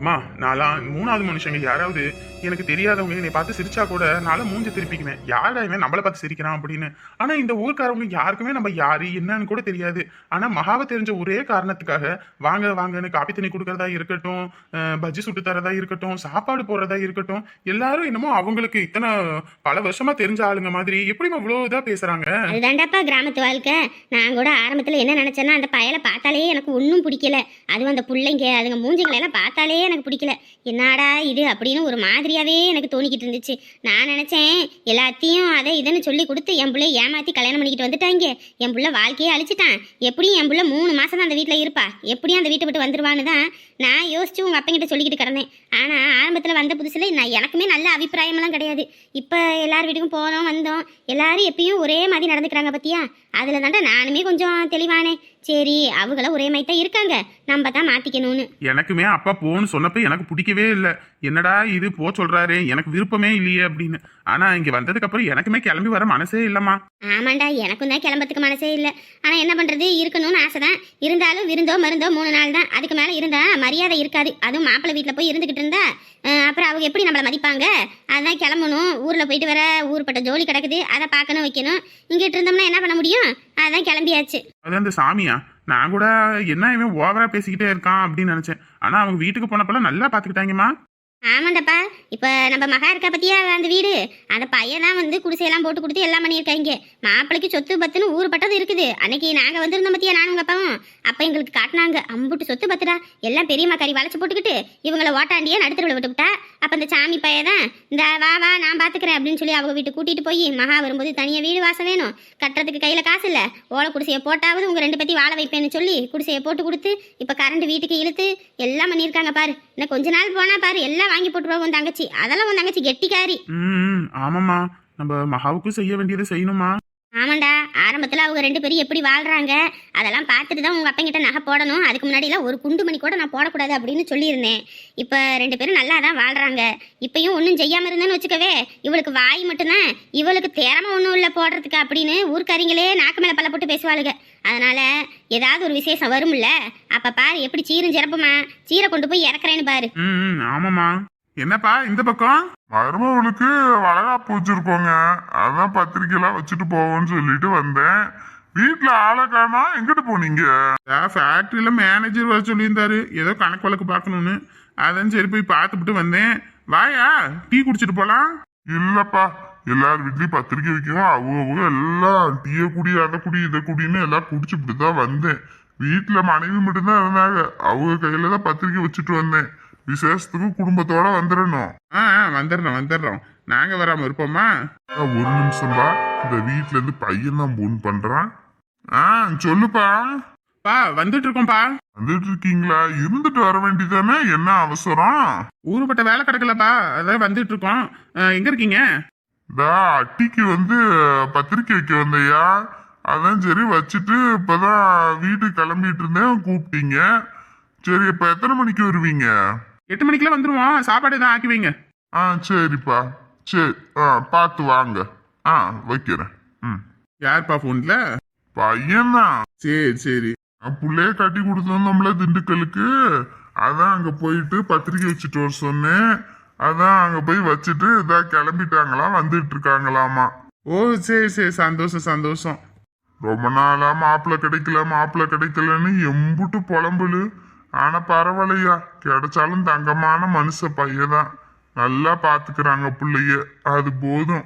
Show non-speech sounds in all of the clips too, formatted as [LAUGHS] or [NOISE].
அம்மா நான்லாம் மூணாவது மனுஷங்க யாராவது எனக்கு தெரியாதவங்க என்னை பார்த்து சிரிச்சா கூட நாள மூஞ்சி திருப்பிக்குவேன் யாரா இவன் நம்மளை பார்த்து சிரிக்கிறான் அப்படின்னு. ஆனா இந்த ஊர்க்காரவங்க யாருக்குமே நம்ம யாரு என்னன்னு கூட தெரியாது. ஆனா மகாவை தெரிஞ்ச ஒரே காரணத்துக்காக வாங்க வாங்கன்னு காப்பி தண்ணி கொடுக்கறதா இருக்கட்டும் பஜ்ஜி சுட்டு தரதா இருக்கட்டும் சாப்பாடு போடுறதா இருக்கட்டும் எல்லாரும் என்னமோ அவங்களுக்கு இத்தனை பல வருஷமா தெரிஞ்ச ஆளுங்க மாதிரி எப்படி இவ்வளவு இதா பேசுறாங்க? அதுதான்டாப்பா கிராமத்து வாழ்க்கை. நான் கூட ஆரம்பத்தில் என்ன நினச்சேன்னா அந்த பயலை பார்த்தாலே எனக்கு ஒன்றும் பிடிக்கல. அதுவும் அந்த பிள்ளைங்க அதுங்க மூஞ்சிகளை எல்லாம் பார்த்தாலே எனக்கு பிடிக்கல. என்னடா இது அப்படின்னு ஒரு மாதிரியாவே எனக்கு தோணிக்கிட்டு இருந்துச்சு. நான் நினச்சேன் எல்லாத்தையும் அதை இதுன்னு சொல்லி கொடுத்து என் பிள்ளை ஏமாற்றி கல்யாணம் பண்ணிக்கிட்டு வந்துட்டாங்க. என் பிள்ளை வாழ்க்கையே அழிச்சிட்டான். எப்படியும் என் பிள்ளை மூணு மாதம் தான் அந்த வீட்டில் இருப்பா. எப்படியும் அந்த வீட்டை விட்டு வந்துருவான்னு தான் நான் யோசிச்சு உங்கள் அப்பங்கிட்ட சொல்லிக்கிட்டு கிடந்தேன். ஆனால் ஆரம்பத்தில் வந்த புதுசில் நான் எனக்குமே நல்ல அபிப்பிராயமெல்லாம் கிடையாது. இப்போ எல்லார் வீட்டுக்கும் போனோம் வந்தோம். எல்லாரும் எப்பயும் ஒரே மாதிரி நடந்துக்கிறாங்க பத்தியா? அதில் தாண்டா நானுமே கொஞ்சம் தெளிவானே. சரி அவங்கள ஒரே மாதிரி தான் இருக்காங்க. நம்ம தான் மாற்றிக்கணும்னு எனக்குமே அப்பா போன்னு சொன்னப்ப எனக்கு பிடிக்கவே இல்லை. என்னடா இது போ சொல்றாரு எனக்கு விருப்பமே இல்லையே அப்படின்னு. ஆனா இங்க வந்ததுக்கு அப்புறம் எனக்குமே கிளம்பி வர மனசே இல்லம்மா. ஆமாண்டா எனக்கும் தான் கிளம்பத்துக்கு மனசே இல்லை. ஆனால் என்ன பண்ணுறது இருக்கணும்னு ஆசை தான் இருந்தாலும் விருந்தோ மருந்தோ மூணு நாள் தான். அதுக்கு மேலே இருந்தா மரியாதை இருக்காது. அதுவும் மாப்பிள்ளை வீட்டில் போய் இருந்துக்கிட்டு இருந்தா அப்புறம் அவங்க எப்படி நம்மளை மதிப்பாங்க? அதான் கிளம்பணும். ஊரில் போயிட்டு வர ஊர்பட்ட ஜோலி கிடக்குது. அதை பார்க்கணும் வைக்கணும். இங்கிட்டு இருந்தோம்னா என்ன பண்ண முடியும்? அதான் கிளம்பியாச்சு. அது அந்த சாமியா? நான் கூட என்ன இவன் ஓவரா பேசிக்கிட்டே இருக்கான் அப்படின்னு நினைச்சேன். ஆனா அவங்க வீட்டுக்கு போனப்பெல்லாம் நல்லா பாத்துக்கிட்டாங்கம்மா ஆமாண்டப்பா. இப்போ நம்ம மகா இருக்கா பத்தியா? அந்த வீடு. அந்த பையன் தான் வந்து குடிசையெல்லாம் போட்டு கொடுத்து எல்லாம் பண்ணியிருக்காங்க மாப்பிள்ளைக்கு சொத்து பத்துன்னு ஊர் பட்டது இருக்குது. அன்னைக்கு நாங்கள் வந்திருந்தோம் பத்தியா நானும் உங்க அப்பாவும்? அப்போ எங்களுக்கு காட்டினாங்க. அம்புட்டு சொத்து பத்துடா. எல்லாம் பெரியம்மா கறி வளைச்சு போட்டுக்கிட்டு இவங்கள ஓட்டாண்டியே நடுத்தருவில் விட்டுவிட்டா அப்போ இந்த சாமி பையன் தான் இந்த வா வா நான் பார்த்துக்கிறேன் அப்படின்னு சொல்லி அவங்க வீட்டு கூட்டிகிட்டு போய் மகா வரும்போது தனியாக வீடு வாசம் வேணும். கட்டுறதுக்கு கையில் காசு இல்லை. ஓலை குடிசையை போட்டாவது உங்கள் ரெண்டு பற்றி வாழ வைப்பேன்னு சொல்லி குடிசையை போட்டு கொடுத்து இப்போ கரண்ட் வீட்டுக்கு இழுத்து எல்லாம் பண்ணியிருக்காங்க பாரு. இன்னும் கொஞ்ச நாள் போனால் பாரு எல்லாம் வாங்கி போட்டுருவா உன் தங்கச்சி. அதெல்லாம் உன் தங்கச்சி கெட்டிக்காரி. ம் ஆமாம்மா. நம்ம மகாவுக்கும் செய்ய வேண்டியதை செய்யணுமா ஆமாண்டா ஆரம்பத்தில் அவங்க ரெண்டு பேரும் எப்படி வாழ்றாங்க அதெல்லாம் பார்த்துட்டு தான் உங்கள் அப்பங்கிட்ட நகை போடணும். அதுக்கு முன்னாடிலாம் ஒரு குண்டு மணி கூட நான் போடக்கூடாது அப்படின்னு சொல்லியிருந்தேன். இப்போ ரெண்டு பேரும் நல்லா தான் வாழ்கிறாங்க இப்பயும் ஒன்றும் செய்யாமல் இருந்தேன்னு வச்சுக்கவே இவளுக்கு வாய் மட்டும்தான் இவளுக்கு திறமை ஒன்றும் இல்லை போடுறதுக்கு அப்படின்னு ஊர்க்காரிங்களே நாக்கு மேலே பல்ல போட்டு பேசுவாளுங்க. அதனால ஏதாவது ஒரு விசேஷம் வரும்ல அப்போ பாரு எப்படி சீரும் சிறப்புமா சீரை கொண்டு போய் இறக்குறேன்னு பாரு. ஆமாம்மா. என்னப்பா இந்த பக்கம்? மருமகளுக்கு வளகாப்பு வச்சிருக்கோங்க. அதான் பத்திரிக்கைலாம் வச்சுட்டு போவோம்னு சொல்லிட்டு வந்தேன். வீட்டுல ஆளை காணா எங்கிட்டு போனீங்க? ஃபேக்ட்ரியில் மேனேஜர் வர சொல்லியிருந்தாரு. ஏதோ கணக்கு வழக்கு பார்க்கணும்னு. அதான் சரி போய் பார்த்துட்டு வந்தேன். வாயா டீ குடிச்சிட்டு போலாம். இல்லப்பா எல்லார் வீட்லயும் பத்திரிக்கை வைக்கவும் அவங்க எல்லாம் டீய குடி அதை குடி இதை குடின்னு எல்லாம் குடிச்சுட்டு தான் வந்தேன். வீட்டுல மனைவி மட்டும்தான் இருந்தாங்க. அவங்க கையில தான் பத்திரிக்கை வச்சுட்டு வந்தேன். விசேஷத்துக்கு குடும்பத்தோட வந்துடணும் ஆ ஆ, வந்துடுறோம் வந்துடுறோம் நாங்க வராம இருப்போமா? ஆ, ஒரு நிமிஷம்பா இந்த வீட்ல இருந்து பையன் தான் போன் பண்றான். ஆ சொல்லுப்பா. பா வந்துட்டு இருக்கோம்ப்பா வந்துட்டு இருக்கீங்களா இருந்துட்டு வர வேண்டியதானே என்ன அவசரம்? ஊருப்பட்ட வேலை கிடக்கலப்பா. அதான் வந்துட்டு இருக்கோம் ஆ, எங்க இருக்கீங்க? இதா அட்டிக்கு வந்து பத்திரிக்கை வைக்க வந்தையா? அதான் சரி வச்சுட்டு இப்பதான் வீட்டுக்கு கிளம்பிட்டு இருந்தேன். கூப்பிட்டீங்க. சரி இப்ப எத்தனை மணிக்கு வருவீங்க? எட்டு மணிக்கெல்லாம் வந்துருவோம். சாப்பாடு எதாவது ஆக்கி வைங்க. ஆ சரிப்பா. சரி ஆ பார்த்து வாங்க. ஆ வைக்கிறேன். ம். யார்ப்பா ஃபோன்ல பையன்தான் சரி சரி. நான் புள்ளைய கட்டி கொடுத்தோம்ல திண்டுக்கலுக்கு அதான் அங்க போயிட்டு பத்திரிக்கை வச்சுட்டு வர சொன்னேன். அதான் அங்க போய் வச்சுட்டு இதா கிளம்பிட்டாங்களாம் வந்துட்டு இருக்காங்களாமா. ஓ சரி சரி. சந்தோஷம் சந்தோஷம். ரொம்ப நாளா மாப்பிள்ளை கிடைக்கல மாப்பிள்ளை கிடைக்கலன்னு எம்புட்டு புலம்புலு. ஆனா பரவாயில்லையா? கிடைச்சாலும் தங்கமான மனுஷ பையதான் நல்லா பாத்துக்கிறாங்க புள்ளைய. அது போதும்.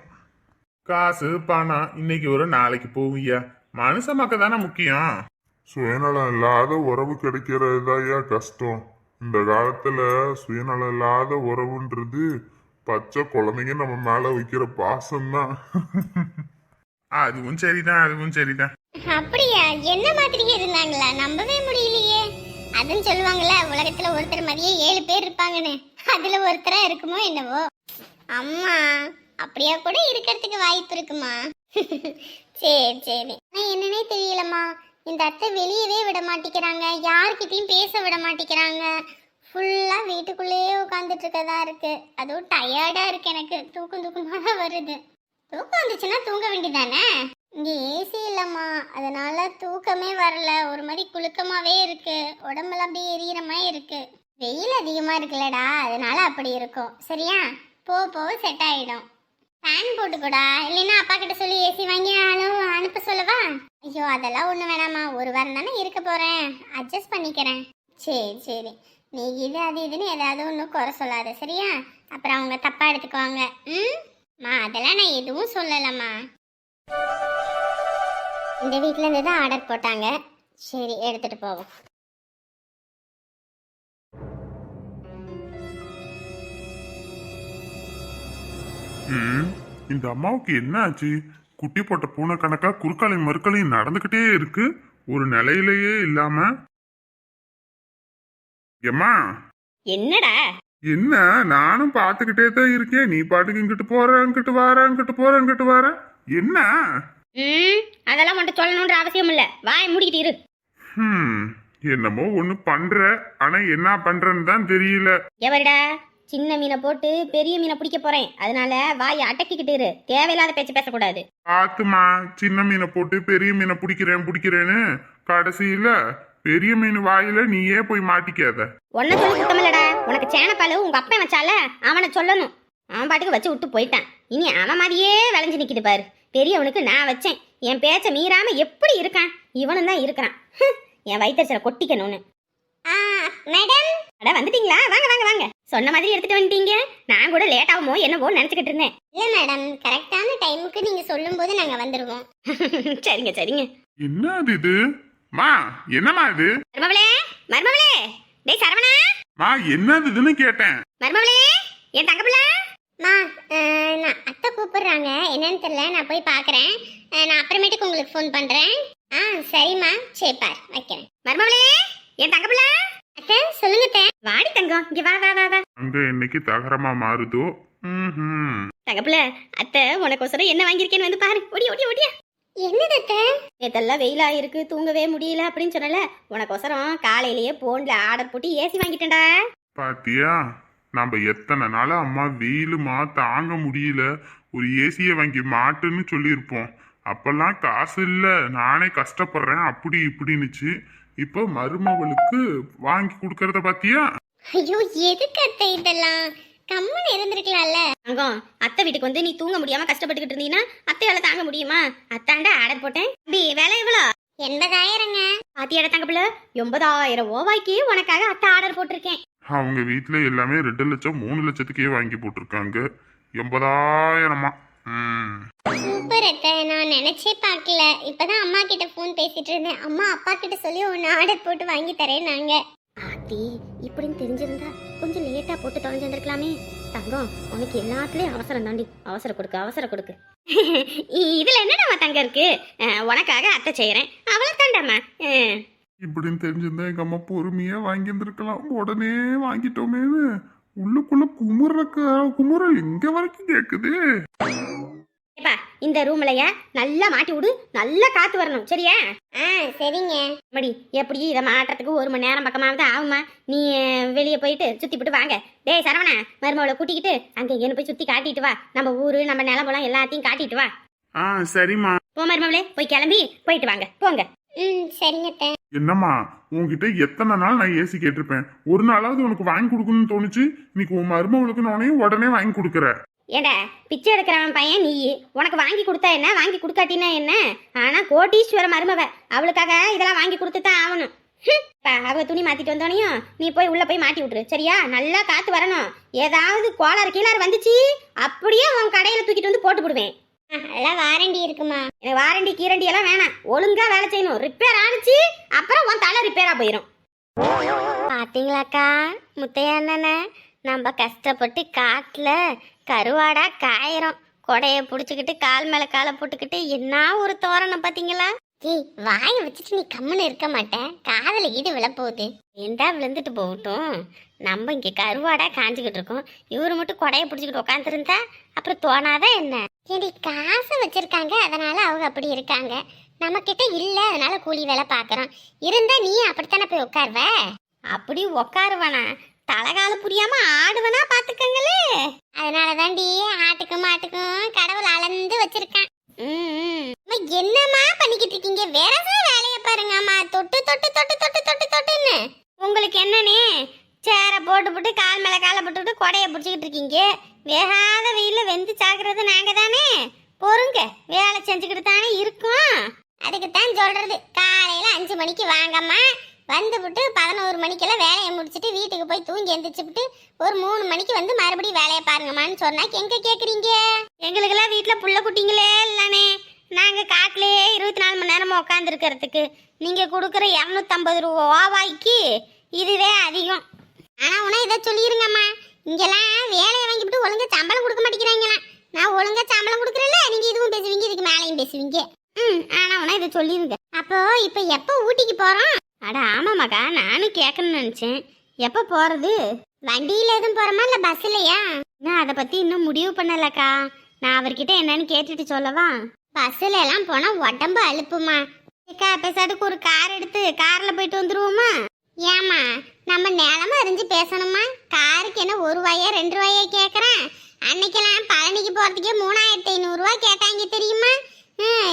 காசு பணம் இன்னைக்கு ஒரு நாளைக்கு போவியா? மனுஷ மக்கள் தானே முக்கியம். சுயநலம் இல்லாத உறவு கிடைக்கிறதாயா கஷ்டம். இந்த காலத்துல சுயநலம் இல்லாத உறவுன்றது பச்சை குழந்தைங்க நம்ம மேல வைக்கிற பாசம்தான். அதுவும் சரிதான் அதுவும் சரிதான். அப்படியா? என்ன மாதிரி இருந்தாங்களா? நம்பவே முடியலையே. அதுன்னு சொல்லுவாங்கல்ல உலகத்துல ஒருத்தர் மாதிரியே ஏழு பேர் இருப்பாங்கன்னு. அதுல ஒருத்தரா இருக்குமோ என்னவோ. அம்மா அப்படியா கூட இருக்கிறதுக்கு வாய்ப்பு இருக்குமா? [LAUGHS] சரி சரி. ஆனா என்னன்னே தெரியலம்மா. இந்த அத்தை வெளியவே விட மாட்டேங்கிறாங்க. யார்கிட்டயும் பேச விட மாட்டேங்கிறாங்க. ஃபுல்லா வீட்டுக்குள்ளேயே உட்காந்துட்டு இருக்கதா இருக்கு. அதுவும் டயர்டா இருக்கு எனக்கு. தூக்கம் தூக்கமாக தான் வருது. தூக்கம் வந்துச்சுன்னா தூங்க வேண்டியதானே இங்கே ஏசி இல்லைம்மா. அதனால தூக்கமே வரல. ஒரு மாதிரி குலுக்கமாகவே இருக்கு. உடம்பெல்லாம் அப்படியே எரியற மாதிரி இருக்கு. வெயில் அதிகமாக இருக்குல்லடா. அதனால அப்படி இருக்கும். சரியா? போ போக செட் ஆகிடும் ஃபேன் போட்டுக்கூடா. இல்லைன்னா அப்பா கிட்ட சொல்லி ஏசி வாங்கி அளவு அனுப்ப சொல்லவா? ஐயோ அதெல்லாம் ஒன்றும் வேணாம்மா. ஒரு வாரம் தானே இருக்க போகிறேன் அட்ஜஸ்ட் பண்ணிக்கிறேன். சரி சரி. நீ இது அது இதுன்னு ஏதாவது ஒன்றும் குறை சொல்லாத. சரியா? அப்புறம் அவங்க தப்பாக எடுத்துக்குவாங்க. ம்? மா அதெல்லாம் நான் எதுவும் சொல்லலம்மா. இந்த வீட்ல இருந்து தான் ஆர்டர் போட்டாங்க. சரி எடுத்துட்டு போவோம். ம் இந்த அம்மாவுக்கு என்ன ஆச்சு? குட்டி போட்ட பூனை கணக்கா குறுக்காலையும் மறுக்காலையும் நடந்துகிட்டே இருக்கு. ஒரு நிலையிலேயே இல்லாம. எம்மா என்னடா? என்ன? நானும் பார்த்துக்கிட்டே தான் இருக்கேன். நீ பாட்டுக்கு இங்கிட்டு போற அங்கிட்டு வார அங்கிட்டு போற அங்கிட்டு வார என்ன? ம்? அதெல்லாம் உன்ட்ட சொல்லணுன்ற அவசியம் இல்ல. வாய் மூடிக்கிட்டு இரு. ஹம், என்னமோ ஒண்ணு பண்ற. ஆனா என்ன பண்றேன்னு தான் தெரியல. எவரிடா? சின்ன மீனை போட்டு பெரிய மீனை பிடிக்க போறேன். அதனால வாயை அடக்கிக்கிட்டு இரு. தேவையில்லாத பேச்சு பேசக்கூடாது. பாத்துமா சின்ன மீனை போட்டு பெரிய மீனை பிடிக்கிறேன் பிடிக்கிறேன்னு? கடைசியில பெரிய மீன் வாயில நீயே போய் மாட்டிக்காத. உன்ன சொல்லி சுத்தமில்லடா உனக்கு சேனப்பாலு உங்க அப்பா வச்சால அவனை சொல்லணும். அவன் பாட்டுக்கு வச்சு விட்டு போயிட்டான். இனி அவன் மாதிரியே விளைஞ்சு நிக்கிது பாரு. பெரியவனுக்கு நான் வச்சேன். என் பேச்ச மீறாம எப்படி இருக்கான்? இவனும் தான் இருக்கிறான். என் வயிற்றுல கொட்டிக்கணும்னு. ஆ மேடம்? அட வந்துட்டீங்களா? வாங்க வாங்க வாங்க. சொன்ன மாதிரி எடுத்துட்டு வந்துட்டீங்க. நான் கூட லேட் ஆகுமோ என்னவோ நினைச்சுக்கிட்டு இருந்தேன். இல்ல மேடம்? கரெக்டான டைமுக்கு நீங்க சொல்லும்போது நாங்க வந்துருவோம். [LAUGHS] சரிங்க சரிங்க. என்ன இது? மா என்னம்மா இது? மருமவளே மருமவளே டேய் சரவணா. மா என்னது இதுன்னு கேட்டேன். மருமவளே என் தங்க பிள்ளை மா நான் அத்தை கூப்பிடுறாங்க. என்னன்னு தெரியல நான் போய் பார்க்கறேன் நான் அப்புறமேட்டுக்கு உங்களுக்கு ஃபோன் பண்றேன். ஆ சரிம்மா. சரி பார் வைக்கிறேன். மருமவளே என் தங்க பிள்ளை. அத்தை சொல்லுங்க அத்தை. வாடி தங்கம். இங்க வா வா வா வா. அங்க இன்னைக்கு தகரமா மாறுதோ? ம்ஹும். தங்கப்புல அத்தை உனக்கோசரம் என்ன வாங்கியிருக்கேன்னு வந்து பாரு. ஓடி ஓடி ஓடியா. என்னது அத்தை? நேத்தெல்லாம் வெயிலா இருக்கு தூங்கவே முடியல அப்படின்னு சொன்னல. உனக்கோசரம் காலையிலேயே போன்ல ஆர்டர் போட்டு ஏசி வாங்கிட்டேன்டா. பாத்தியா? நம்ம எத்தனை நாளா அம்மா வெயிலுமா தாங்க முடியல. ஒரு ஏசியை வாங்கி மாட்டுன்னு சொல்லியிருப்போம். அப்பெல்லாம் காசு இல்ல. நானே கஷ்டப்படுறேன். அப்படி இப்படின்னுச்சு. இப்போ மருமவளுக்கு வாங்கி கொடுக்கறத பாத்தியா? ஐயோ எதுக்கு அத்தை இதெல்லாம்? கம்முன்னு இருந்திருக்கலாம்ல. தங்கம் அத்தை வீட்டுக்கு வந்து நீ தூங்க முடியாம கஷ்டப்பட்டுக்கிட்டு இருந்தீங்கன்னா அத்தையால தாங்க முடியுமா? அத்தாண்டா ஆர்டர் போட்டேன். தம்பி விலை எவ்வளோ? எண்பதாயிரங்க. பாத்தியாட தங்கப்புல எண்பதாயிரம் ரூபாய்க்கு உனக்காக அத்தை ஆர்டர் போட்டிருக்கேன். அவங்க வீட்ல எல்லாமே ரெண்டு லட்சம் மூணு லட்சத்துக்கே வாங்கி போட்டிருக்காங்க. எண்பதாயிரமா. சூப்பர் அத்தை. நான் நினைச்சே பார்க்கல. இப்பதான் அம்மா கிட்ட ஃபோன் பேசிட்டு இருந்தேன். அம்மா அப்பா கிட்ட சொல்லி ஒன்று ஆர்டர் போட்டு வாங்கி தரேன் நாங்க. ஆத்தி இப்படின்னு தெரிஞ்சிருந்தா கொஞ்சம் லேட்டா போட்டு தொலைஞ்சிருந்திருக்கலாமே தங்கம் உனக்கு எல்லாத்துலயும் அவசரம் தாண்டி. அவசரம் கொடுக்கு அவசரம் கொடுக்கு. [LAUGHS] இதுல என்னடாமா தங்கம் இருக்கு? உனக்காக அத்தை செய்யறேன் அவ்வளவு தாண்டாமா இப்படின்னு தெரிஞ்சிருந்தா எங்க அம்மா பொறுமையா வாங்கி இருந்திருக்கலாம் உடனே வாங்கிட்டோமேன்னு. உள்ளுக்குள்ள குமுறக்க குமுறல் எங்க வரைக்கும் கேக்குது. ஏப்பா இந்த ரூம்லயா? நல்லா மாட்டி விடு. நல்லா காத்து வரணும். சரியா? ஆ சரிங்க. மடி எப்படி இதை மாட்டுறதுக்கு ஒரு மணி நேரம் பக்கமாவது ஆகுமா நீ வெளியே போயிட்டு சுத்தி போட்டு வாங்க. டேய் சரவணா மருமவளை கூட்டிக்கிட்டு அங்க இங்கேன்னு போய் சுத்தி காட்டிட்டு வா. நம்ம ஊரு நம்ம நிலம்பலம் எல்லாத்தையும் காட்டிட்டு வா. ஆ சரிம்மா. போ மருமவளே போய் கிளம்பி போயிட்டு வாங்க. போங்க. ம் சரிங்க என்னம்மா உன்கிட்ட எத்தனை நாள் நான் ஏசி கேட்டிருப்பேன்? ஒரு நாளாவது உனக்கு வாங்கி கொடுக்கணும்னு தோணுச்சு இன்னைக்கு உன் மருமகளுக்கு நானே உடனே வாங்கி கொடுக்குற. ஏண்டா பிச்சை எடுக்கிறவன் பையன் நீ. உனக்கு வாங்கி கொடுத்தா என்ன? வாங்கி கொடுக்காட்டினா என்ன? ஆனா கோட்டீஸ்வர மருமவ அவளுக்காக இதெல்லாம் வாங்கி கொடுத்து தான் ஆகணும். ஹம். பா, அவ துணி மாத்திட்டு வந்தோனையும் நீ போய் உள்ள போய் மாட்டி விட்டுரு சரியா? நல்லா காத்து வரணும். ஏதாவது கோளாறு கீழாறு வந்துச்சு அப்படியே உன் கடையில தூக்கிட்டு வந்து போட்டு விடுவேன் அதெல்லாம் வாரண்டி இருக்குமா? எனக்கு வாரண்டி கீரண்டி எல்லாம் வேணாம். ஒழுங்கா வேலை செய்யணும். ரிப்பேர் ஆனிச்சு அப்புறம் உன் தலை ரிப்பேரா போயிடும் பாத்தீங்களாக்கா முத்தையா அண்ணனை நம்ம கஷ்டப்பட்டு காட்டில் கருவாடா காயிறோம். கொடைய பிடிச்சிக்கிட்டு கால் மேலே காலை போட்டுக்கிட்டு என்ன ஒரு தோரணம் பார்த்தீங்களா ஏய் வாயை வச்சுட்டு நீ கம்முன்னு இருக்க மாட்டேன். காதில் ஈடு விழப்போகுது ஏண்டா விழுந்துட்டு போகட்டும்? நம்ம இங்கே கருவாடா காஞ்சிக்கிட்டு இருக்கோம். இவரு மட்டும் கொடைய பிடிச்சிக்கிட்டு உட்காந்துருந்தா அப்புறம் தோணாதா என்ன? ஏடி காசு வச்சிருக்காங்க அதனால அவங்க அப்படி இருக்காங்க. நம்ம கிட்ட இல்ல அதனால கூலி வேலை பார்க்கறோம் இருந்தா நீ அப்படித்தானே போய் உட்காருவ? அப்படி உக்காருவானா தலகால புரியாம ஆடுவனா பாத்துக்கங்களே. அதனால தாண்டி ஆட்டுக்கும் மாட்டுக்கும் கடவுள் அளந்து வச்சிருக்கான். அம்மா, என்னம்மா பண்ணிக்கிட்டு இருக்கீங்க? வேற வேலைய பாருங்க அம்மா. தொட்டு தொட்டு தொட்டு தொட்டு தொட்டு தொட்டுன்னு. உங்களுக்கு என்னனே சேரை போட்டு போட்டு கால் மேலே காலை போட்டுட்டு கொடையை பிடிச்சிக்கிட்டு இருக்கீங்க. வேகாத வெயிலில் வெந்து சாகுறது நாங்கள் தானே பொறுங்க வேலை செஞ்சுக்கிட்டு தானே இருக்கோம். அதுக்கு தான் சொல்கிறது காலையில் அஞ்சு மணிக்கு வாங்கம்மா. வந்துவிட்டு பதினோரு மணிக்கெல்லாம் வேலையை முடிச்சுட்டு வீட்டுக்கு போய் தூங்கி எந்திரிச்சுட்டு ஒரு மூணு மணிக்கு வந்து மறுபடியும் வேலையை பாருங்கம்மான்னு சொன்னா எங்க கேக்குறீங்க? எங்களுக்கெல்லாம் வீட்டில் புள்ள குட்டிங்களே இல்லைனே நாங்கள் காட்டிலேயே இருபத்தி நாலு மணி நேரமாக உட்காந்துருக்கிறதுக்கு நீங்கள் கொடுக்குற இரநூத்தம்பது ரூபா ஓவாய்க்கு இதுவே அதிகம். ஆனால் உனா இதை சொல்லிருங்கம்மா. இங்கெல்லாம் வேலையை வாங்கிவிட்டு ஒழுங்கா சம்பளம் கொடுக்க மாட்டேங்கிறாங்களாம். நான் ஒழுங்கா சம்பளம் கொடுக்குறேன்ல நீங்கள் இதுவும் பேசுவீங்க? இதுக்கு மேலையும் பேசுவீங்க. ம் ஆனால் உனா இதை சொல்லிருங்க. அப்போ இப்போ எப்போ ஊட்டிக்கு போகிறோம் அட ஆமாமாக்கா நானும் கேட்கணும்னு நினச்சேன். எப்போ போகிறது வண்டியில் எதுவும் போகிறோமா இல்லை பஸ்ஸுலையா நான் அதை பற்றி இன்னும் முடிவு பண்ணலக்கா. நான் அவர்கிட்ட என்னன்னு கேட்டுட்டு சொல்லவா? பஸ்ஸில் எல்லாம் போனால் உடம்பு அழுப்புமா அக்கா பேசாட்டுக்கு ஒரு கார் எடுத்து காரில் போயிட்டு வந்துருவோமா? ஏமா நம்ம நிலம அறிஞ்சு பேசணுமா? காருக்கு என்ன ஒரு ரூபாயா ரெண்டு ரூபாயா கேட்குறேன் அன்னைக்கெல்லாம் பழனிக்கு போகிறதுக்கே மூணாயிரத்தி ஐநூறுரூவா கேட்டாங்க தெரியுமா?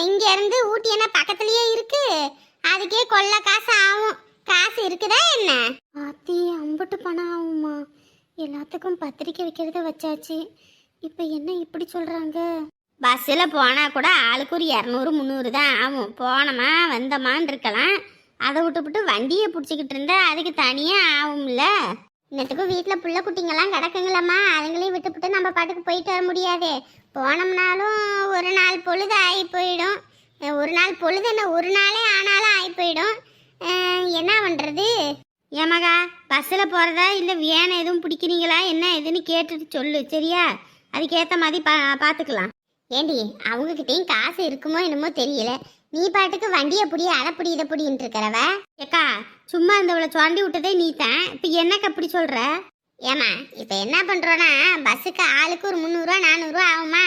இங்கேருந்து ஊட்டி என்ன பக்கத்துலேயே இருக்கு? அதுக்கே கொள்ள காசு ஆகும். காசு இருக்குதா என்ன? ஆத்தி அம்புட்டு பணம் ஆகுமா? எல்லாத்துக்கும் பத்திரிக்கை வைக்கிறத வச்சாச்சு. இப்போ என்ன இப்படி சொல்கிறாங்க பஸ்ஸில் போனால் கூட ஆளுக்கு ஒரு இரநூறு முந்நூறு தான் ஆகும். போனோமா வந்தோமான்னு இருக்கலாம். அதை விட்டுப்புட்டு வண்டியை பிடிச்சிக்கிட்டு இருந்தா அதுக்கு தனியாக ஆகும்ல? இன்னத்துக்கும் வீட்டில் புள்ள குட்டிங்கெல்லாம் கிடக்குங்களம்மா. அதுங்களையும் விட்டுப்புட்டு நம்ம பாட்டுக்கு போயிட்டு வர முடியாதே. போனோம்னாலும் ஒரு நாள் பொழுது ஆகி போயிடும். ஒரு நாள் பொழுது என்ன ஒரு நாளே ஆனாலும் ஆகி போயிடும். என்ன பண்ணுறது ஏமகா பஸ்ஸில் போகிறதா இல்லை வேன் எதுவும் பிடிக்கிறீங்களா? என்ன எதுன்னு கேட்டுட்டு சொல்லு சரியா? அதுக்கேற்ற மாதிரி பா பார்த்துக்கலாம் ஏண்டி அவங்கக்கிட்டேயும் காசு இருக்குமோ என்னமோ தெரியல. நீ பாட்டுக்கு வண்டியை பிடி அடப்புடி பிடி இதை பிடின்ட்டு இருக்கிறவ? ஏக்கா சும்மா இருந்தவளை சுரண்டி விட்டதே நீ தான் இப்போ என்னக்கு அப்படி சொல்கிற ஏமா இப்போ என்ன பண்ணுறோன்னா பஸ்ஸுக்கு ஆளுக்கு ஒரு முந்நூறுரூவா நானூறுரூவா ஆகுமா?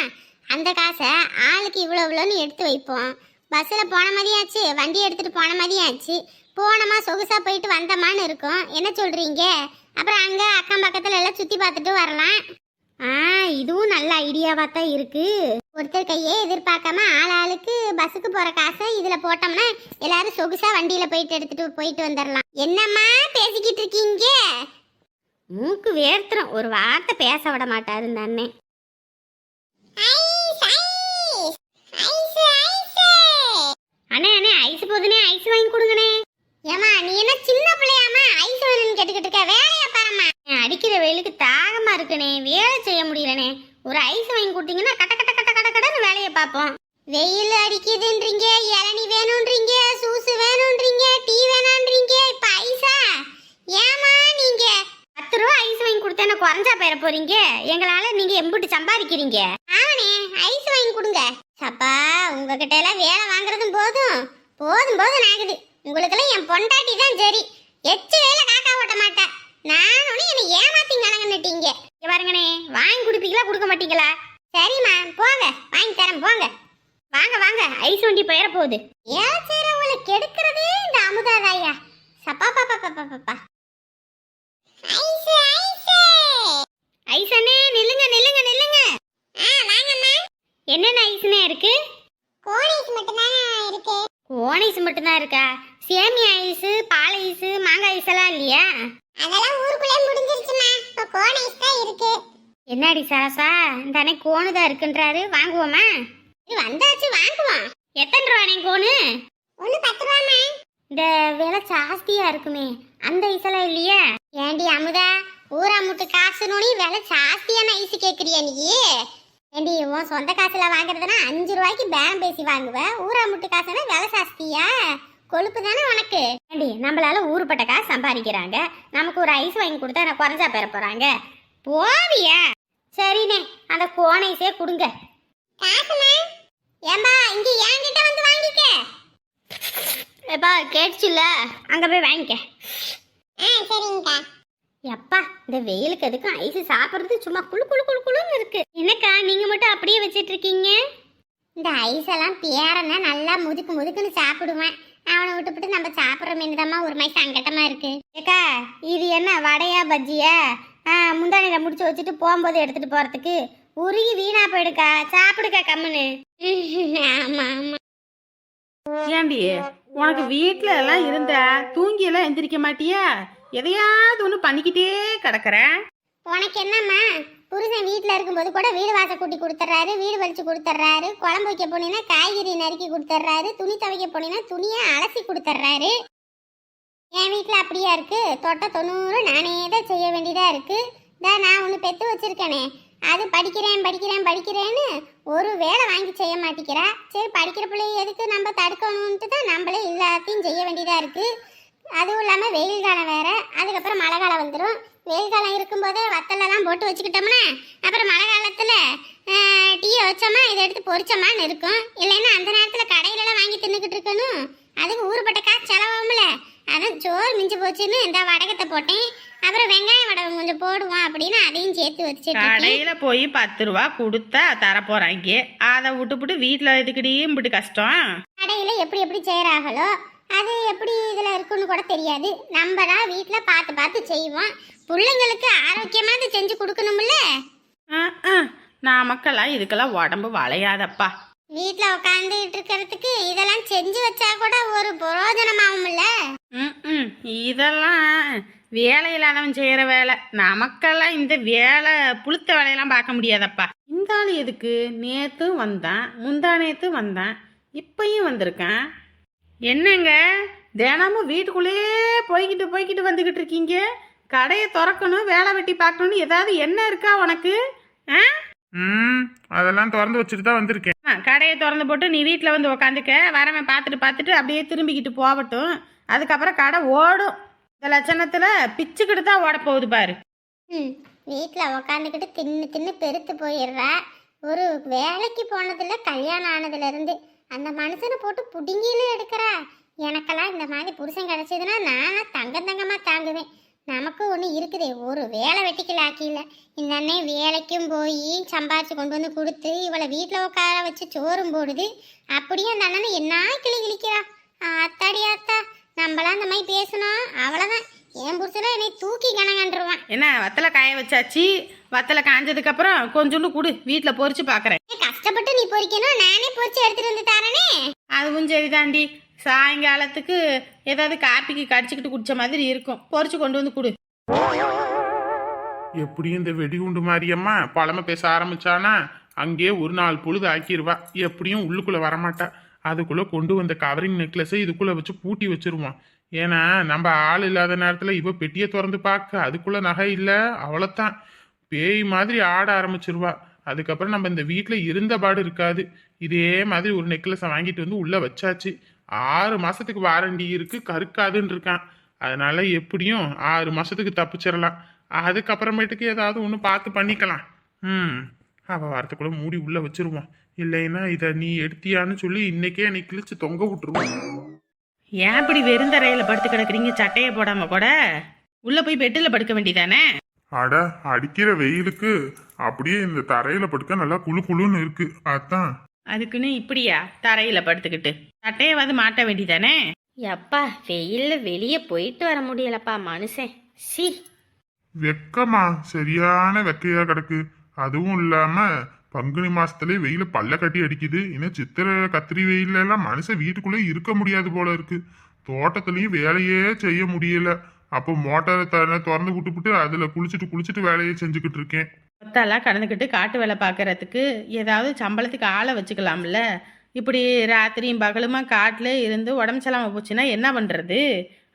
அந்த காசை ஆளுக்கு இவ்வளோ இவ்வளோன்னு எடுத்து வைப்போம். பஸ்ஸில் போன மாதிரியாச்சு வண்டி எடுத்துகிட்டு போன மாதிரியாச்சு. போனோமா சொகுசாக போயிட்டு வந்தோமான்னு இருக்கும். என்ன சொல்கிறீங்க அப்புறம் அங்கே அக்கம் பக்கத்தில் எல்லாம் சுற்றி பார்த்துட்டு வரலாம். ஆ இதுவும் நல்ல ஐடியாவாக தான் இருக்குது ஒருத்தர் கையே எதிர்பார்க்காம ஆள் ஆளுக்கு பஸ்ஸுக்கு போகிற காசை இதில் போட்டோம்னா எல்லாரும் சொகுசா வண்டியில் போயிட்டு எடுத்துட்டு போயிட்டு வந்துடலாம் என்னம்மா பேசிக்கிட்டு இருக்கீங்க? மூக்கு வேர்த்துறோம். ஒரு வார்த்தை பேச விட மாட்டாரு இந்த அண்ணன் அண்ணே அண்ணே ஐஸ் போதுனே ஐஸ் வாங்கி கொடுங்கண்ணே. ஏமா நீ என்ன சின்ன பிள்ளையாமா ஐஸ் வேணும்னு கேட்டுக்கிட்டு இருக்க. வேலையா அடிக்கிற வெயிலுக்கு தாகமா இருக்குனே வேலை செய்ய முடியலனே. ஒரு ஐஸ் வாங்கி கொடுத்தீங்கன்னா கட்ட கட்ட கட்ட கட்ட கடன்னு வேலையை பார்ப்போம். வெயில் அடிக்குதுன்றீங்க இளநி வேணும்ன்றீங்க சூசு வேணும்ன்றீங்க டீ வேணான்றீங்க இப்ப ஐஸா? ஏமா நீங்க? பத்து ரூபா ஐஸ் வாங்கி கொடுத்தா என்ன குறைஞ்சா போயிட போறீங்க? எங்களால நீங்க எம்பிட்டு சம்பாதிக்கிறீங்க. ஆமாண்ணே ஐஸ் வாங்கி கொடுங்க. சப்பா உங்ககிட்ட எல்லாம் வேலை வாங்குறதும் போதும். போதும் போதும் ஆகுது. உங்களுக்கெல்லாம் என் பொண்டாட்டி தான் சரி எச்சு வேலை காக்கா ஓட்ட மாட்டேன் நானும் என்னை ஏமாத்திங்க அணங்கன்னுட்டீங்க இங்க பாருங்கண்ணே வாங்கி கொடுப்பீங்களா கொடுக்க மாட்டீங்களா சரிம்மா போங்க வாங்கி தரேன் போங்க வாங்க வாங்க ஐஸ் வண்டி பெயர போகுது. ஏன் சரி உங்களுக்கு கெடுக்கிறதே இந்த அமுதாதாயா சப்பா பாப்பா பாப்பா பாப்பா அண்ணே நில்லுங்க நில்லுங்க நில்லுங்க. ஆ வாங்கம்மா என்னென்ன ஐஸ்னே இருக்கு? கோன் ஐஸ் மட்டும் தான் இருக்கு? கோன் ஐஸ் மட்டும் தான் இருக்கா? சேமியா ஐஸ் பால் ஐஸ் மாங்காய் ஐஸ் எல்லாம் இல்லையா? அதெல்லாம் ஊருக்குள்ளே முடிஞ்சிருச்சுமா இப்போ கோன் ஐஸ் தான் இருக்கு. என்னடி சரசா? இந்த அன்னை கோனு தான் இருக்குன்றாரு. வாங்குவோமா? வந்தாச்சு வாங்குவோம். எத்தனை ரூபாண்ணே கோனு? ஒன்று பத்து ரூபாமா இந்த விலை ஜாஸ்தியா இருக்குமே. அந்த ஐஸெல்லாம் இல்லையா? ஏண்டி அமுதா ஊரா முட்டு காசு நோனி விலை ஜாஸ்தியான ஐஸ் கேட்குறியா நீ? ஏண்டி உன் சொந்த காசுல வாங்குறதுனா அஞ்சு ரூபாய்க்கு பேரம் பேசி வாங்குவ. ஊரா முட்டு காசுனா விலை ஜாஸ்தியா? கொழுப்பு தானே உனக்கு? ஏண்டி நம்மளால ஊருப்பட்ட காசு சம்பாதிக்கிறாங்க. நமக்கு ஒரு ஐஸ் வாங்கி கொடுத்தா நான் குறைஞ்சா பெற போறாங்க? போவியா? சரிண்ணே அந்த கோன் ஐஸே கொடுங்க. காசுமா ஏம்பா இங்க என்கிட்ட வந்து வாங்கிக்க. ஏப்பா கேட்டுச்சுல்ல? அங்க போய் வாங்கிக்க. ஆ சரிங்கக்கா. எப்பா இந்த வெயிலுக்கு எதுக்கும் ஐஸ் சாப்பிட்றது சும்மா குளு குளு குளு குளுன்னு இருக்கு. என்னக்கா நீங்க மட்டும் அப்படியே வச்சிட்டு இருக்கீங்க இந்த ஐஸ் எல்லாம் பேரனா நல்லா முதுக்கு முதுக்குன்னு சாப்பிடுவேன். அவனை விட்டுவிட்டு நம்ம சாப்பிட்ற மீன் ஒரு மாதிரி சங்கட்டமா இருக்கு. ஏக்கா இது என்ன வடையா பஜ்ஜியா? ஆ முந்தானியில முடிச்சு வச்சுட்டு போகும்போது எடுத்துட்டு போறதுக்கு. உருகி வீணா போயிடுக்கா. சாப்பிடுக்கா கம்முன்னு. ஆமா ஆமா. ஏண்டி உனக்கு வீட்ல எல்லாம் இருந்தா தூங்கி எல்லாம் எந்திரிக்க மாட்டியா? எதையாவது ஒன்று பண்ணிக்கிட்டே கிடக்குற? உனக்கு என்னம்மா? புருஷன் வீட்டில் இருக்கும்போது கூட வீடு வாசல் கூட்டி கொடுத்துட்றாரு வீடு வலிச்சு கொடுத்துட்றாரு குழம்பு வைக்க போனீங்கன்னா காய்கறி நறுக்கி கொடுத்துட்றாரு துணி துவைக்க போனீங்கன்னா துணியை அலசி கொடுத்துட்றாரு. என் வீட்டில் அப்படியா இருக்கு? தொட்ட தொண்ணூறு நானே தான் செய்ய வேண்டியதா இருக்கு. தான் நான் ஒன்று பெற்று வச்சிருக்கேனே. அது படிக்கிறேன் படிக்கிறேன் படிக்கிறேன்னு ஒரு வேலை வாங்கி செய்ய மாட்டேங்கிறா சரி படிக்கிற பிள்ளைய எதுக்கு நம்ம தடுக்கணுன்ட்டு தான் நம்மளே எல்லாத்தையும் செய்ய வேண்டியதாக இருக்குது அதுவும் இல்லாமல் வெயில் காலம் வேறு. அதுக்கப்புறம் மழை காலம் வந்துடும் வெயில் காலம் இருக்கும்போதே வத்தலெல்லாம் போட்டு வச்சுக்கிட்டோம்னா அப்புறம் மழை காலத்தில் டீயை வச்சோமா இதை எடுத்து பொறிச்சோமான்னு இருக்கும். இல்லைன்னா அந்த நேரத்தில் கடையிலலாம் வாங்கி தின்னுக்கிட்டு இருக்கணும். அதுக்கு ஊறுபட்ட காசு செலவாகும்ல. அதான் சோறு மிஞ்சி போச்சுன்னு இந்த வடகத்தை போட்டேன். அப்புறம் வெங்காயம் வடகம் கொஞ்சம் போடுவோம் அப்படின்னு அதையும் சேர்த்து இருக்கேன். கடையில போய் பத்து ரூபா கொடுத்தா தரப்போறாங்க அதை விட்டுப்புட்டு வீட்டில் இதுக்கிடையும் இப்படி கஷ்டம்? கடையில் எப்படி எப்படி செய்கிறாங்களோ அது எப்படி இதில் இருக்குன்னு கூட தெரியாது. நம்ம தான் வீட்டில் பார்த்து பார்த்து செய்வோம். பிள்ளைங்களுக்கு ஆரோக்கியமானது செஞ்சு கொடுக்கணும்ல? ஆ, ஆ, நமக்கெல்லாம் இதுக்கெல்லாம் உடம்பு வளையாதப்பா. வீட்டில் உட்காந்துட்டு இருக்கிறதுக்கு இதெல்லாம் செஞ்சு வச்சா கூட ஒரு பிரயோஜனமாகும்ல ம், இதெல்லாம் வேலை இல்லாதவன் செய்யற வேலை. நமக்கெல்லாம் இந்த வேலை புளுத்த வேலையெல்லாம் பார்க்க முடியாதப்பா. இந்த ஆள் எதுக்கு? நேத்தும் வந்தான் முந்தா நேத்து வந்தான் இப்பயும் வந்திருக்கான். என்னங்க? தினமும் வீட்டுக்குள்ளேயே போய்கிட்டு போய்கிட்டு வந்துகிட்டு இருக்கீங்க? கடையை திறக்கணும் வேலை வெட்டி பார்க்கணும்னு ஏதாவது என்ன இருக்கா உனக்கு? ஆ? ம் அதெல்லாம் திறந்து வச்சுட்டு தான் வந்திருக்கேன். கடையை திறந்து போட்டு நீ வீட்டில் வந்து உக்காந்துக்க. வரவன் பார்த்துட்டு பார்த்துட்டு அப்படியே திரும்பிக்கிட்டு போகட்டும். அதுக்கப்புறம் கடை ஓடும். இந்த லட்சணத்தில் பிச்சுக்கிட்டு தான் ஓட போகுது பாரு. ம் வீட்டில் உக்காந்துக்கிட்டு தின்னு தின்னு பெருத்து போயிடுறா. ஒரு வேலைக்கு போனதில்ல கல்யாணம் ஆனதுலேருந்து அந்த மனுஷனை போட்டு புடுங்கிலும் எடுக்கிறா. எனக்கெல்லாம் இந்த மாதிரி புருஷன் கிடச்சதுன்னா நானும் தங்கம் தங்கமாக தாங்குவேன். நமக்கு ஒன்று இருக்குதே ஒரு வேலை வெட்டிக்கல ஆக்கியில. இந்த அண்ணன் வேலைக்கும் போய் சம்பாரிச்சு கொண்டு வந்து கொடுத்து இவளை வீட்டில் உட்கார வச்சு சோறும் போடுது. அப்படியே அந்த அண்ணனை என்ன கிளி கிழிக்கிறா ஆத்தாடி ஆத்தா நம்மளாம் அந்த மாதிரி பேசணும். அவ்வளோதான் என் புருஷனை என்னை தூக்கி கணங்கன்றுவான் என்ன வத்தலை காய வச்சாச்சு? வத்தலை காஞ்சதுக்கப்புறம் கொஞ்சோண்டு கொடு வீட்டில் பொரிச்சு பார்க்குறேன் கஷ்டப்பட்டு நீ பொறிக்கணும். நானே பொறிச்சு எடுத்துட்டு வந்து தரனே. அதுவும் சரிதாண்டி. சாயங்காலத்துக்கு ஏதாவது காப்பிக்கு கடிச்சிக்கிட்டு குடிச்ச மாதிரி இருக்கும். பொரிச்சு கொண்டு வந்து கொடு. எப்படியும் இந்த வெடிகுண்டு மாரியம்மா? பழமை பேச ஆரம்பிச்சானா? அங்கேயே ஒரு நாள் பொழுது ஆக்கிடுவா எப்படியும் உள்ளுக்குள்ள வரமாட்டா. அதுக்குள்ளே கொண்டு வந்த கவரிங் நெக்லஸை இதுக்குள்ளே வச்சு பூட்டி வச்சிருவோம் ஏன்னா நம்ம ஆள் இல்லாத நேரத்தில் இவ பெட்டியை திறந்து பார்க்க அதுக்குள்ளே நகை இல்லை அவ்வளோத்தான் பேய் மாதிரி ஆட ஆரம்பிச்சிருவா. அதுக்கப்புறம் நம்ம இந்த வீட்டில் இருந்த பாடு இருக்காது. இதே மாதிரி ஒரு நெக்லஸை வாங்கிட்டு வந்து உள்ளே வச்சாச்சு. ஆறு மாதத்துக்கு வாரண்டி இருக்குது கருக்காதுன்னு இருக்கான். அதனால் எப்படியும் ஆறு மாதத்துக்கு தப்பிச்சிடலாம். அதுக்கப்புறமேட்டுக்கு ஏதாவது ஒன்று பார்த்து பண்ணிக்கலாம். ம். அவள் வாரத்துக்குள்ளே மூடி உள்ளே வச்சிருவான். இல்லைன்னா இதை நீ எடுத்தியான்னு சொல்லி இன்னைக்கே நீ கிழிச்சு தொங்க விட்டுருவான் ஏன் இப்படி வெறுந்தரையில் படுத்து கிடக்குறீங்க? சட்டையை போடாம கூட. உள்ள போய் பெட்டில் படுக்க வேண்டியதானே? அட அடிக்கிற வெயிலுக்கு அப்படியே இந்த தரையில படுக்க நல்லா குளு குளுன்னு இருக்கு. அதான். அதுக்குன்னு இப்படியா? தரையில படுத்துக்கிட்டு. சட்டையை வந்து மாட்ட வேண்டியதானே? எப்பா வெயில்ல வெளியே போயிட்டு வர முடியலப்பா மனுஷன். சி. வெக்கமா? சரியான வெக்கையா கிடக்கு. அதுவும் இல்லாம பங்குனி மாசத்துலயே வெயில பல்ல கட்டி அடிக்குது. இன்னும் சித்திரை கத்திரி வெயில்ல எல்லாம் மனுஷன் வீட்டுக்குள்ளே இருக்க முடியாது போல இருக்கு. தோட்டத்துலயும் வேலையே செய்ய முடியல. அப்போ மோட்டாரை தர திறந்து விட்டுப்புட்டு அதுல குளிச்சுட்டு குளிச்சுட்டு வேலையை செஞ்சுக்கிட்டு இருக்கேன். கொத்தெல்லாம் கடந்துக்கிட்டு காட்டு வேலை பார்க்கறதுக்கு ஏதாவது சம்பளத்துக்கு ஆளை வச்சுக்கலாம்ல. இப்படி ராத்திரியும் பகலுமா காட்டில் இருந்து உடம்பு சரியில்லாம போச்சுன்னா என்ன பண்ணுறது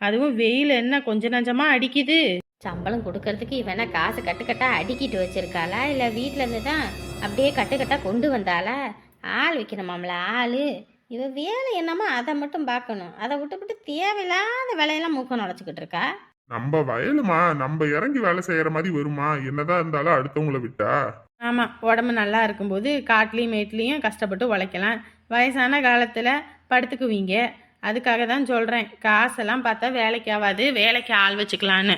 அதுவும் வெயில் என்ன கொஞ்ச நஞ்சமாக அடிக்குது. சம்பளம் கொடுக்கறதுக்கு இவனா காசு கட்டுக்கட்டா அடுக்கிட்டு வச்சிருக்காளா? இல்ல வீட்ல இருந்து தான் அப்படியே கட்டுக்கட்டா கொண்டு வந்தாளா? ஆள் வைக்கணுமாம்ல ஆளு. இவ வேலை என்னமோ அதை மட்டும் பார்க்கணும். அதை விட்டுவிட்டு தேவையில்லாத வேலையெல்லாம் மூக்க நுழைச்சிக்கிட்டு இருக்கா? நம்ம வயலுமா? நம்ம இறங்கி வேலை செய்யற மாதிரி வருமா? என்னதான் இருந்தாலும் அடுத்தவங்கள விட்டா? ஆமாம் உடம்பு நல்லா இருக்கும்போது காட்டுலேயும் மேட்லேயும் கஷ்டப்பட்டு உழைக்கலாம். வயசான காலத்தில் படுத்துக்குவீங்க. அதுக்காக தான் சொல்கிறேன் காசெல்லாம் பார்த்தா வேலைக்கு ஆகாது வேலைக்கு ஆள் வச்சுக்கலான்னு.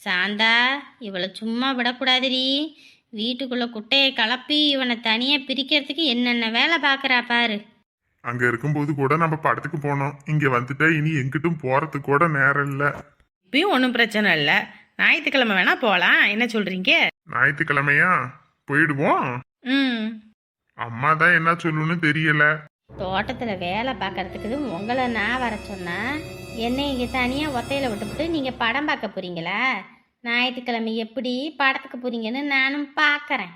சாந்தா இவளை சும்மா விடக்கூடாதுடி. வீட்டுக்குள்ள குட்டையை கலப்பி இவனை தனியா பிரிக்கிறதுக்கு என்னென்ன வேலை பார்க்கறா பாரு. அங்க இருக்கும்போது கூட நம்ம படத்துக்கு போனோம். இங்க வந்துட்டா இனி எங்கிட்டும் போறதுக்கு கூட நேரம் இல்ல. இப்பயும் ஒன்றும் பிரச்சனை இல்லை. ஞாயிற்றுக்கிழமை வேணா போகலாம் என்ன சொல்கிறீங்க ஞாயிற்றுக்கிழமையா? போயிடுவோம். ம். அம்மா தான் என்ன சொல்லணும்னு தெரியல. தோட்டத்தில் வேலை பார்க்கறதுக்கு உங்களை நான் வர சொன்னா என்னை இங்கே தனியாக ஒத்தையில் விட்டுவிட்டு நீங்கள் படம் பார்க்க போறீங்களா? ஞாயிற்றுக்கிழமை எப்படி படத்துக்கு போகிறீங்கன்னு நானும் பார்க்குறேன்